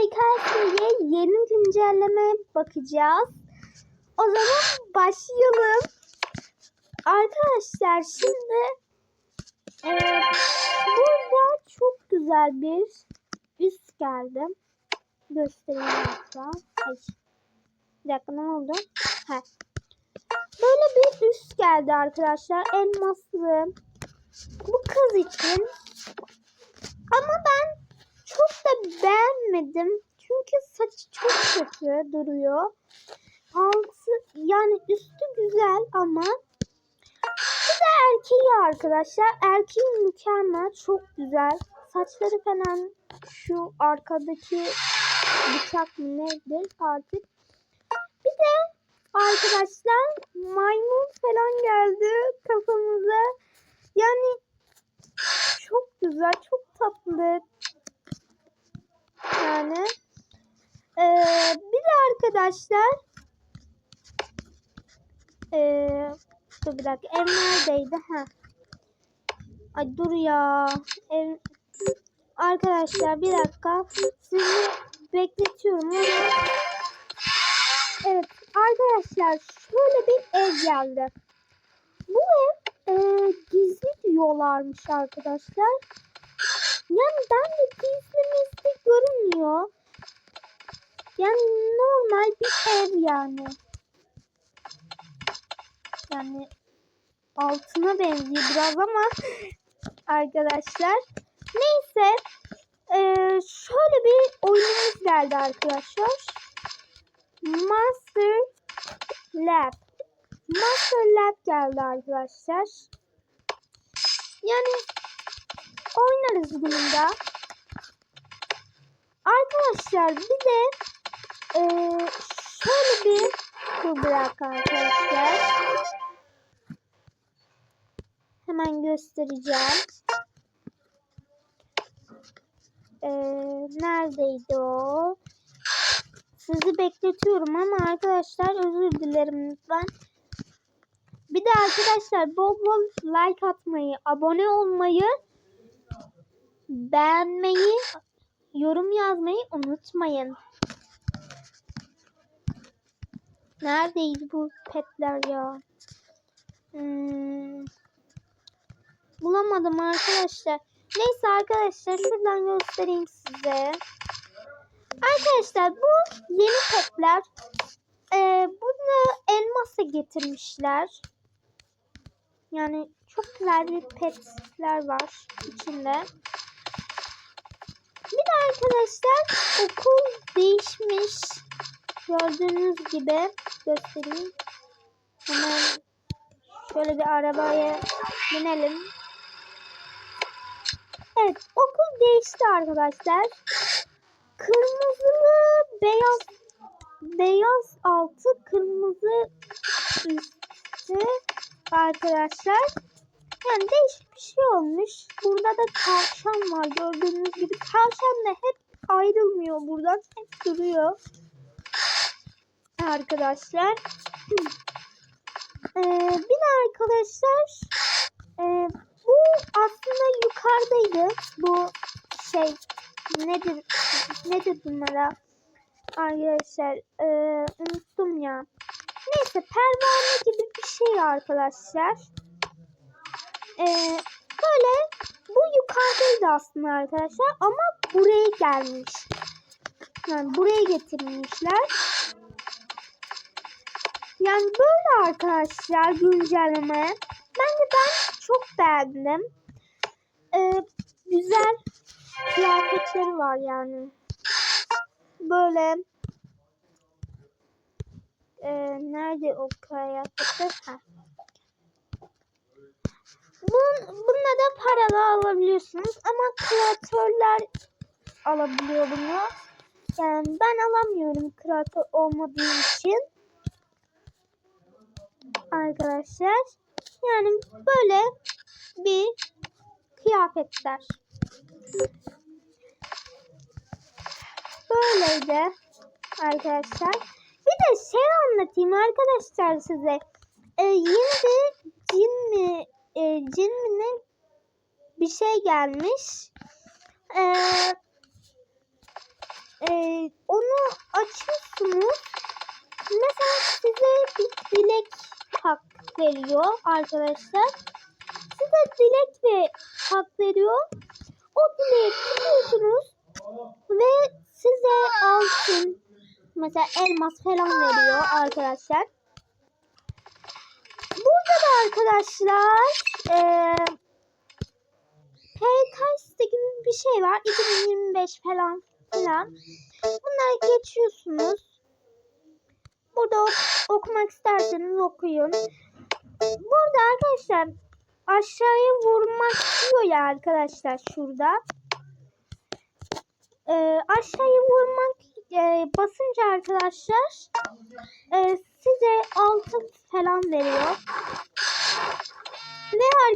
HKS'ye yeni güncelleme bakacağız. O zaman başlayalım. Arkadaşlar şimdi e, burada çok güzel bir üst geldi. Göstereyim hatta. Ay. Bir dakika ne oldu? Ha. Böyle bir üst geldi arkadaşlar. Elmaslı. Bu kız için. Ama ben çok da beğenmedim. Çünkü saçı çok kötü duruyor. Altı yani üstü güzel ama bu da erkeği arkadaşlar. Erkeği mükemmel. Çok güzel. Saçları falan şu arkadaki bıçak mı nedir artık. Bir de arkadaşlar maymun falan geldi kafamıza. Yani çok güzel, çok tatlı. Yani ee, bir de arkadaşlar ee, dur bir dakika ev neredeydi? Ha. Ay dur ya. Ev... Arkadaşlar bir dakika sizi bekletiyorum Evet arkadaşlar şöyle bir ev geldi. Bu ev e, gizli diyorlarmış arkadaşlar. Yani ben de gizli görünmüyor. Yani normal bir ev yani. Yani altına benziyor biraz ama arkadaşlar. Neyse e, şöyle bir oyunumuz geldi arkadaşlar. Master Lab. Master Lab geldi arkadaşlar. Yani oynarız bununla. Arkadaşlar bir de e, şöyle bir dur bırak arkadaşlar. Hemen göstereceğim. E, neredeydi o? Sizi bekletiyorum ama arkadaşlar özür dilerim lütfen. Bir de arkadaşlar bol bol like atmayı, abone olmayı, beğenmeyi, yorum yazmayı unutmayın. Neredeydi bu petler ya? Hmm. Bulamadım arkadaşlar. Neyse arkadaşlar şuradan göstereyim size. Arkadaşlar bu yeni petler. Ee, bunu elmasa getirmişler. Yani çok güzel bir petler var içinde. Bir de arkadaşlar okul değişmiş. Gördüğünüz gibi göstereyim. Hemen şöyle bir arabaya binelim. Evet okul değişti arkadaşlar. Kırmızılı beyaz beyaz altı kırmızı üstü arkadaşlar. Yani değişik bir şey olmuş. Burada da tavşan var. Gördüğünüz gibi tavşan da hep ayrılmıyor buradan. Hep duruyor. Arkadaşlar. Ee, bir arkadaşlar e, bu aslında yukarıdaydı. Bu şey nedir nedir bunlara? Arkadaşlar e, unuttum ya. Neyse pervane gibi bir şey arkadaşlar. E, böyle bu yukarıdaydı aslında arkadaşlar ama buraya gelmiş. Yani buraya getirmişler. Yani böyle arkadaşlar güncelleme. Bence ben çok beğendim. Ee, güzel kıyafetleri var yani. Böyle e, nerede o kıyafetler? Ha. Bun, bununla da paralı alabiliyorsunuz ama kreatörler alabiliyor bunu. Yani ben alamıyorum kreatör olmadığım için. Arkadaşlar. Yani böyle bir kıyafetler. Böyleydi arkadaşlar. Bir de şey anlatayım arkadaşlar size. Ee, yeni bir cin mi cin bir şey gelmiş. Ee, e, onu açıyorsunuz. Mesela size bir dilek hak veriyor arkadaşlar. Size dilek ve hak veriyor. O dileği tutuyorsunuz ve size altın mesela elmas falan veriyor arkadaşlar. Burada da arkadaşlar eee PKS'de gibi bir şey var. 2025 falan filan. Bunları geçiyorsunuz. Burada ok- okumak isterseniz okuyun. Burada arkadaşlar aşağıya vurmak diyor ya arkadaşlar şurada. Ee, aşağıya vurmak e, basınca arkadaşlar e, size altın falan veriyor.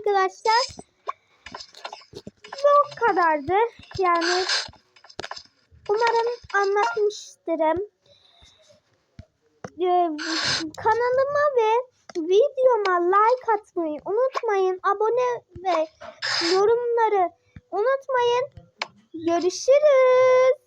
Arkadaşlar bu kadardı. Yani umarım anlatmıştırım. Ee, kanalıma ve videoma like atmayı unutmayın. Abone ve yorumları unutmayın. Görüşürüz.